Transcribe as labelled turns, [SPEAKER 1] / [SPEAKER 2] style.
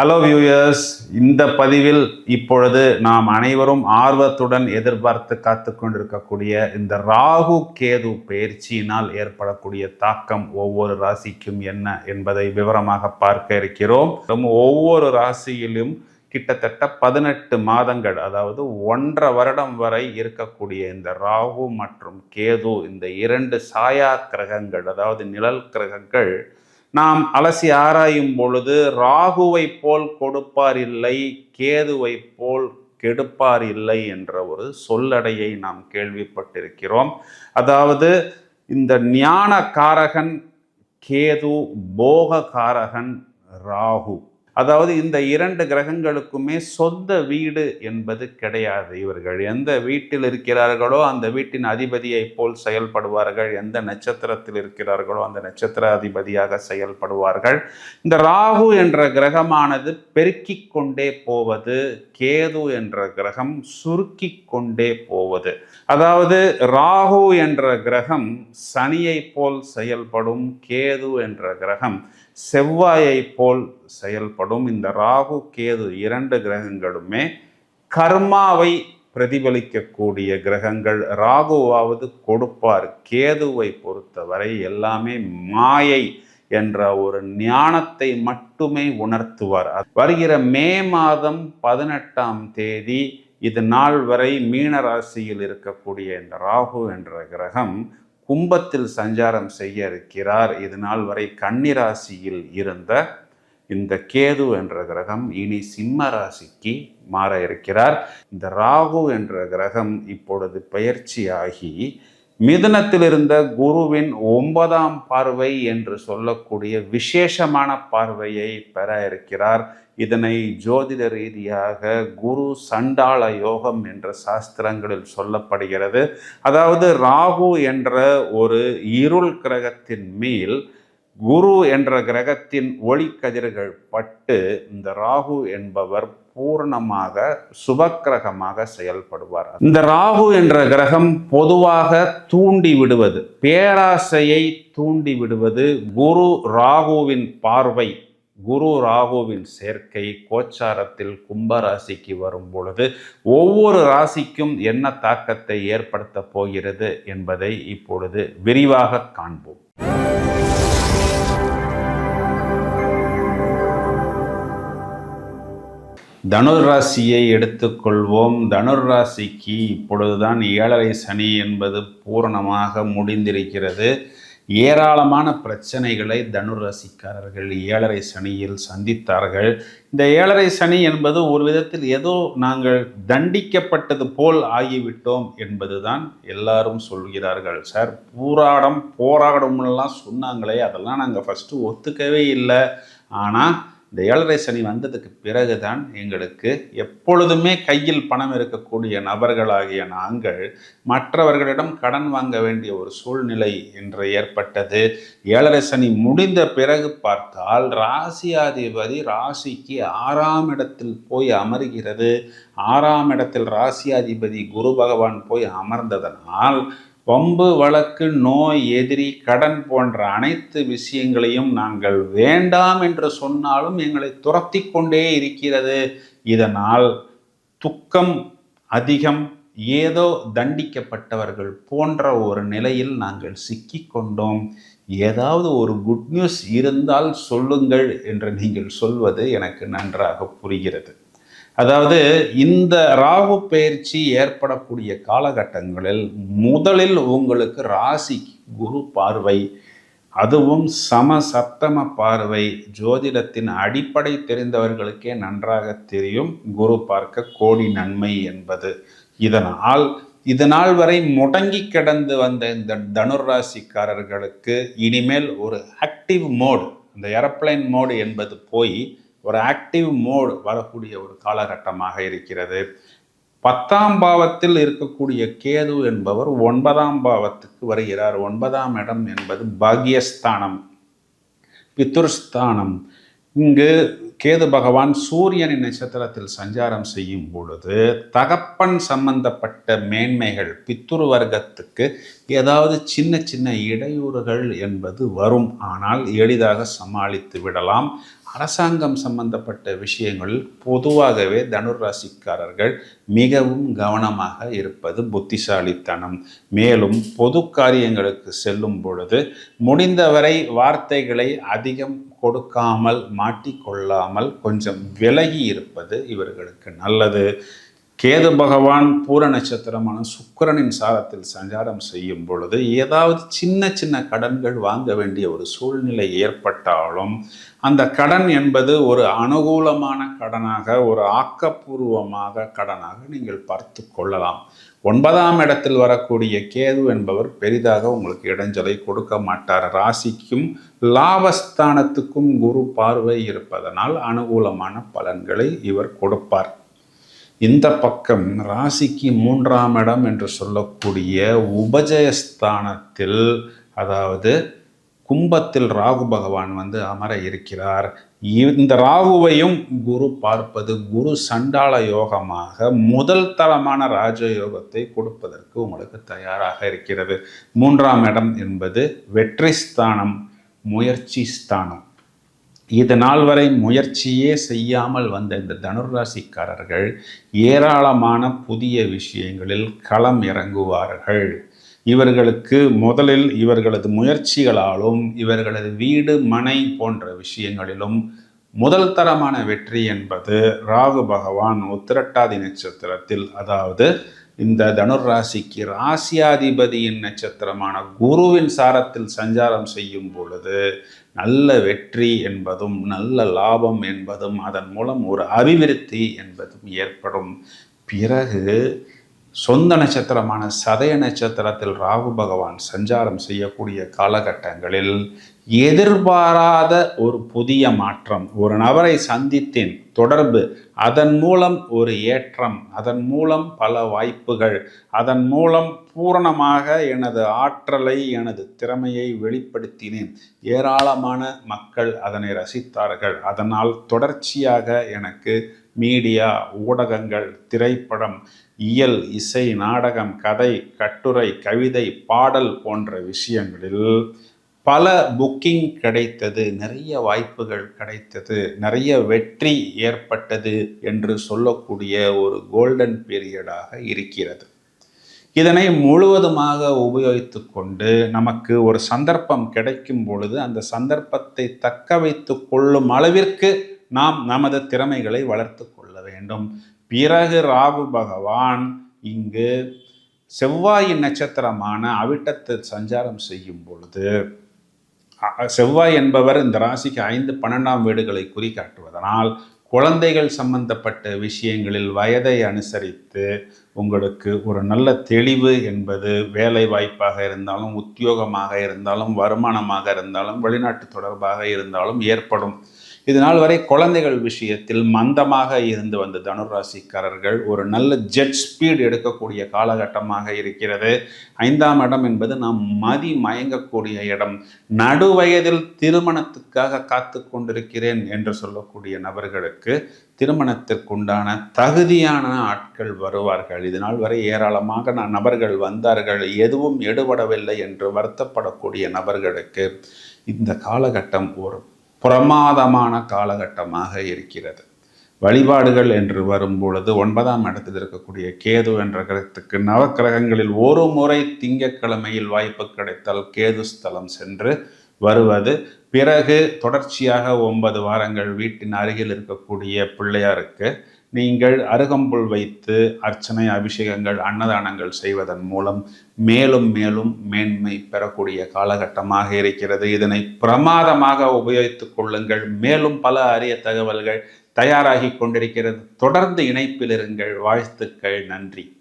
[SPEAKER 1] Hello viewers இந்த பதிவில் இப்பொழுது நாம் அனைவரும் ஆர்வத்துடன் எதிர்பார்த்து காத்து கொண்டிருக்கக்கூடிய இந்த ராகு கேது பயிற்சியினால் ஏற்படக்கூடிய தாக்கம் ஒவ்வொரு ராசிக்கும் என்ன என்பதை விவரமாக பார்க்க இருக்கிறோம். ஒவ்வொரு ராசியிலும் கிட்டத்தட்ட பதினெட்டு மாதங்கள் அதாவது ஒன்றரை வருடம் வரை இருக்கக்கூடிய இந்த ராகு மற்றும் கேது இந்த இரண்டு சாயா கிரகங்கள் அதாவது நிழல் கிரகங்கள் நாம் அலசி ஆராயும் பொழுது ராகுவை போல் கொடுப்பார் இல்லை கேதுவை போல் கெடுப்பார் இல்லை என்ற ஒரு சொல்லடையை நாம் கேள்விப்பட்டிருக்கிறோம். அதாவது இந்த ஞான காரகன் கேது போக காரகன் ராகு. அதாவது இந்த இரண்டு கிரகங்களுக்குமே சொந்த வீடு என்பது கிடையாது இவர்கள். எந்த வீட்டில் இருக்கிறார்களோ அந்த வீட்டின் அதிபதியை போல் செயல்படுவார்கள். எந்த நட்சத்திரத்தில் இருக்கிறார்களோ அந்த நட்சத்திர அதிபதியாக செயல்படுவார்கள். இந்த ராகு என்ற கிரகமானது பெருக்கிக் கொண்டே போவது கேது என்ற கிரகம் சுருக்கி கொண்டே போவது. அதாவது ராகு என்ற கிரகம் சனியை போல் செயல்படும் கேது என்ற கிரகம் செவ்வாயை போல் செயல்படும். இந்த ராகு கேது இரண்டு கிரகங்களுமே கர்மாவை பிரதிபலிக்கக்கூடிய கிரகங்கள். ராகுவாவது கொடுப்பார். கேதுவை பொறுத்தவரை எல்லாமே மாயை என்ற ஒரு ஞானத்தை மட்டுமே உணர்த்துவார். வருகிற மே மாதம் பதினெட்டாம் தேதி இது நாள் வரை மீன ராசியில் இருக்கக்கூடிய இந்த ராகு என்ற கிரகம் கும்பத்தில் சஞ்சாரம் செய்ய இருக்கிறார் இது நாள் வரை கன்னிராசியில் இருந்த இந்த கேது என்ற கிரகம் இனி சிம்ம ராசிக்கு மாற இருக்கிறார். இந்த ராகு என்ற கிரகம் இப்பொழுது பயிற்சியாகி மிதுனத்தில் இருந்த குருவின் ஒன்பதாம் பார்வை என்று சொல்லக்கூடிய விசேஷமான பார்வையை பெற இருக்கிறார். இதனை ஜோதிட ரீதியாக குரு சண்டாள யோகம் என்ற சாஸ்திரங்களில் சொல்லப்படுகிறது. அதாவது ராகு என்ற ஒரு இருள் கிரகத்தின் மேல் குரு என்ற கிரகத்தின் ஒளி கதிர்கள் பட்டு இந்த ராகு என்பவர் பூர்ணமாக சுபக்கிரகமாக செயல்படுவார். இந்த ராகு என்ற கிரகம் பொதுவாக தூண்டி விடுவது பேராசையை தூண்டி விடுவது குரு ராகுவின் பார்வை குரு ராகுவின் சேர்க்கை கோச்சாரத்தில் கும்பராசிக்கு வரும் பொழுது ஒவ்வொரு ராசிக்கும் என்ன தாக்கத்தை ஏற்படுத்தப் போகிறது என்பதை இப்பொழுது விரிவாக காண்போம். தனுர் ராசியை எடுத்துக்கொள்வோம். தனுர் ராசிக்கு இப்பொழுதுதான் ஏழரை சனி என்பது பூரணமாக முடிந்திருக்கிறது. ஏராளமான பிரச்சனைகளை தனுராசிக்காரர்கள் ஏழரை சனியில் சந்தித்தார்கள். இந்த ஏழரை சனி என்பது ஒரு விதத்தில் ஏதோ நாங்கள் தண்டிக்கப்பட்டது போல் ஆகிவிட்டோம் என்பதுதான் எல்லாரும் சொல்கிறார்கள். சார் பூராடம் போராடம்லாம் சொன்னாங்களே அதெல்லாம் நாங்கள் ஃபஸ்ட்டு ஒத்துக்கவே இல்லை. ஆனால் இந்த ஏழரை சனி வந்ததுக்கு பிறகுதான் எங்களுக்கு எப்பொழுதுமே கையில் பணம் இருக்கக்கூடிய நபர்களாகிய நாங்கள் மற்றவர்களிடம் கடன் வாங்க வேண்டிய ஒரு சூழ்நிலை என்று ஏற்பட்டது. ஏழரை சனி முடிந்த பிறகு பார்த்தால் ராசியாதிபதி ராசிக்கு ஆறாம் இடத்தில் போய் அமர்கிறது. ஆறாம் இடத்தில் ராசியாதிபதி குரு பகவான் போய் அமர்ந்ததனால் பம்பு வழக்கு நோய் எதிரி கடன் போன்ற அனைத்து விஷயங்களையும் நாங்கள் வேண்டாம் என்று சொன்னாலும் எங்களை துரத்தி கொண்டே இருக்கிறது. இதனால் துக்கம் அதிகம். ஏதோ தண்டிக்கப்பட்டவர்கள் போன்ற ஒரு நிலையில் நாங்கள் சிக்கிக்கொண்டோம் ஏதாவது ஒரு குட் நியூஸ் இருந்தால் சொல்லுங்கள் என்று நீங்கள் சொல்வது எனக்கு நன்றாக புரிகிறது. அதாவது இந்த ராகு பயிற்சி ஏற்படக்கூடிய காலகட்டங்களில் முதலில் உங்களுக்கு ராசி குரு பார்வை அதுவும் சம சப்தம பார்வை. ஜோதிடத்தின் அடிப்படை தெரிந்தவர்களுக்கே நன்றாக தெரியும் குரு பார்க்க கோடி நன்மை என்பது. இதனால் இது நாள் வரை முடங்கி கிடந்து வந்த இந்த தனுர் ராசிக்காரர்களுக்கு இனிமேல் ஒரு ஆக்டிவ் மோடு இந்த ஏரோப்ளைன் மோடு என்பது போய் ஒரு ஆக்டிவ் மோடு வரக்கூடிய ஒரு காலகட்டமாக இருக்கிறது. பத்தாம் பாவத்தில் இருக்கக்கூடிய கேது என்பவர் ஒன்பதாம் பாவத்துக்கு வருகிறார். ஒன்பதாம் இடம் என்பது பாக்யஸ்தானம் பித்துர்ஸ்தானம் இங்கு கேது பகவான் சூரியனின் நட்சத்திரத்தில் சஞ்சாரம் செய்யும் பொழுது தகப்பன் சம்பந்தப்பட்ட மேன்மைகள் பித்துரு வர்க்கத்துக்கு ஏதாவது சின்ன சின்ன இடையூறுகள் என்பது வரும். ஆனால் எளிதாக சமாளித்து விடலாம். அரசாங்கம் சம்பந்தப்பட்ட விஷயங்களில் பொதுவாகவே தனுர் ராசிக்காரர்கள் மிகவும் கவனமாக இருப்பது புத்திசாலித்தனம். மேலும் பொது காரியங்களுக்கு செல்லும் பொழுது முடிந்தவரை வார்த்தைகளை அதிகம் கொடுக்காமல் மாட்டிக்கொள்ளாமல் கொஞ்சம் விலகி இருப்பது இவர்களுக்கு நல்லது. கேது பகவான் பூர நட்சத்திரமான சுக்கிரனின் சாரத்தில் சஞ்சாரம் செய்யும் பொழுது ஏதாவது சின்ன சின்ன கடன்கள் வாங்க வேண்டிய ஒரு சூழ்நிலை ஏற்பட்டாலும் அந்த கடன் என்பது ஒரு அனுகூலமான கடனாக ஒரு ஆக்கப்பூர்வமாக கடனாக நீங்கள் பார்த்து கொள்ளலாம். ஒன்பதாம் இடத்தில் வரக்கூடிய கேது என்பவர் பெரிதாக உங்களுக்கு இடைஞ்சலை கொடுக்க மாட்டார். ராசிக்கும் லாபஸ்தானத்துக்கும் குரு பார்வை இருப்பதனால் அனுகூலமான பலன்களை இவர் கொடுப்பார். இந்த பக்கம் ராசிக்கு மூன்றாம் இடம் என்று சொல்லக்கூடிய உபஜயஸ்தானத்தில் அதாவது கும்பத்தில் ராகு பகவான் வந்து அமர இருக்கிறார். இந்த ராகுவையும் குரு பார்ப்பது குரு சண்டாள யோகமாக முதல் தளமான ராஜயோகத்தை கொடுப்பதற்கு உங்களுக்கு தயாராக இருக்கிறது. மூன்றாம் இடம் என்பது வெற்றி ஸ்தானம் முயற்சி ஸ்தானம். இது நாள் வரை முயற்சியே செய்யாமல் வந்த இந்த தனுராசிக்காரர்கள் ஏராளமான புதிய விஷயங்களில் களம் இறங்குவார்கள். இவர்களுக்கு முதலில் இவர்களது முயற்சிகளாலும் இவர்களது வீடு மனை போன்ற விஷயங்களிலும் முதல் தரமான வெற்றி என்பது ராகு பகவான் உத்திரட்டாதி நட்சத்திரத்தில் அதாவது இந்த தனுர் ராசிக்கு ராசியாதிபதியின் நட்சத்திரமான குருவின் சாரத்தில் சஞ்சாரம் செய்யும் பொழுது நல்ல வெற்றி என்பதும் நல்ல லாபம் என்பதும் அதன் மூலம் ஒரு அபிவிருத்தி என்பதும் ஏற்படும். பிறகு சொந்த நட்சத்திரமான சதய நட்சத்திரத்தில் ராகு பகவான் சஞ்சாரம் செய்யக்கூடிய காலகட்டங்களில் எதிர்பாராத ஒரு புதிய மாற்றம். ஒரு நபரை சந்தித்தேன். தொடர்பு. அதன் மூலம் ஒரு ஏற்றம். அதன் மூலம் பல வாய்ப்புகள். அதன் மூலம் பூரணமாக எனது ஆற்றலை எனது திறமையை வெளிப்படுத்தினேன். ஏராளமான மக்கள் அதனை ரசித்தார்கள். அதனால் தொடர்ச்சியாக எனக்கு மீடியா ஊடகங்கள் திரைப்படம் இயல் இசை நாடகம் கதை கட்டுரை கவிதை பாடல் போன்ற விஷயங்களில் பல புக்கிங் கிடைத்தது நிறைய வாய்ப்புகள் கிடைத்தது நிறைய வெற்றி ஏற்பட்டது என்று சொல்லக்கூடிய ஒரு கோல்டன் பீரியடாக இருக்கிறது. இதனை முழுவதுமாக உபயோகித்து கொண்டு நமக்கு ஒரு சந்தர்ப்பம் கிடைக்கும் பொழுது அந்த சந்தர்ப்பத்தை தக்க வைத்து கொள்ளும் அளவிற்கு நாம் நமது திறமைகளை வளர்த்து கொள்ள வேண்டும். பிறகு ராகு பகவான் இங்கு செவ்வாயின் நட்சத்திரமான அவிட்டத்தில் சஞ்சாரம் செய்யும் பொழுது செவ்வாய் என்பவர் இந்த ராசிக்கு ஐந்து பன்னெண்டாம் வீடுகளை குறிக்காட்டுவதனால் குழந்தைகள் சம்பந்தப்பட்ட விஷயங்களில் வயதை அனுசரித்து உங்களுக்கு ஒரு நல்ல தெளிவு என்பது வேலை வாய்ப்பாக இருந்தாலும் உத்தியோகமாக இருந்தாலும் வருமானமாக இருந்தாலும் வெளிநாட்டு தொடர்பாக இருந்தாலும் ஏற்படும். இது நாள் வரை குழந்தைகள் விஷயத்தில் மந்தமாக இருந்து வந்த தனுராசிக்காரர்கள் ஒரு நல்ல ஜெட் ஸ்பீட் எடுக்கக்கூடிய காலகட்டமாக இருக்கிறது. ஐந்தாம் இடம் என்பது நாம் மதி மயங்கக்கூடிய இடம். நடுவயதில் திருமணத்துக்காக காத்து கொண்டிருக்கிறேன் என்று சொல்லக்கூடிய நபர்களுக்கு திருமணத்திற்குண்டான தகுதியான ஆட்கள் வருவார்கள். இதனால் வரை ஏராளமாக நான் நபர்கள் வந்தார்கள். எதுவும் எடுபடவில்லை என்று வருத்தப்படக்கூடிய நபர்களுக்கு இந்த காலகட்டம் ஒரு பிரமாதமான காலகட்டமாக இருக்கிறது. வழிபாடுகள் என்று வரும் பொழுது ஒன்பதாம் இடத்தில் இருக்கக்கூடிய கேது என்ற கிரகத்துக்கு நவக்கிரகங்களில் ஒரு முறை திங்கக்கிழமையில் வாய்ப்பு கிடைத்தால் கேது ஸ்தலம் சென்று வருவது. பிறகு தொடர்ச்சியாக ஒன்பது வாரங்கள் வீட்டின் அருகில் இருக்கக்கூடிய பிள்ளையாருக்கு நீங்கள் அருகம்புல் வைத்து அர்ச்சனை அபிஷேகங்கள் அன்னதானங்கள் செய்வதன் மூலம் மேலும் மேலும் மேன்மை பெறக்கூடிய காலகட்டமாக இருக்கிறது. இதனை பிரமாதமாக உபயோகித்துக் கொள்ளுங்கள். மேலும் பல அரிய தகவல்கள் தயாராகி கொண்டிருக்கிறது. தொடர்ந்து இணைப்பில் இருங்கள். வாழ்த்துக்கள். நன்றி.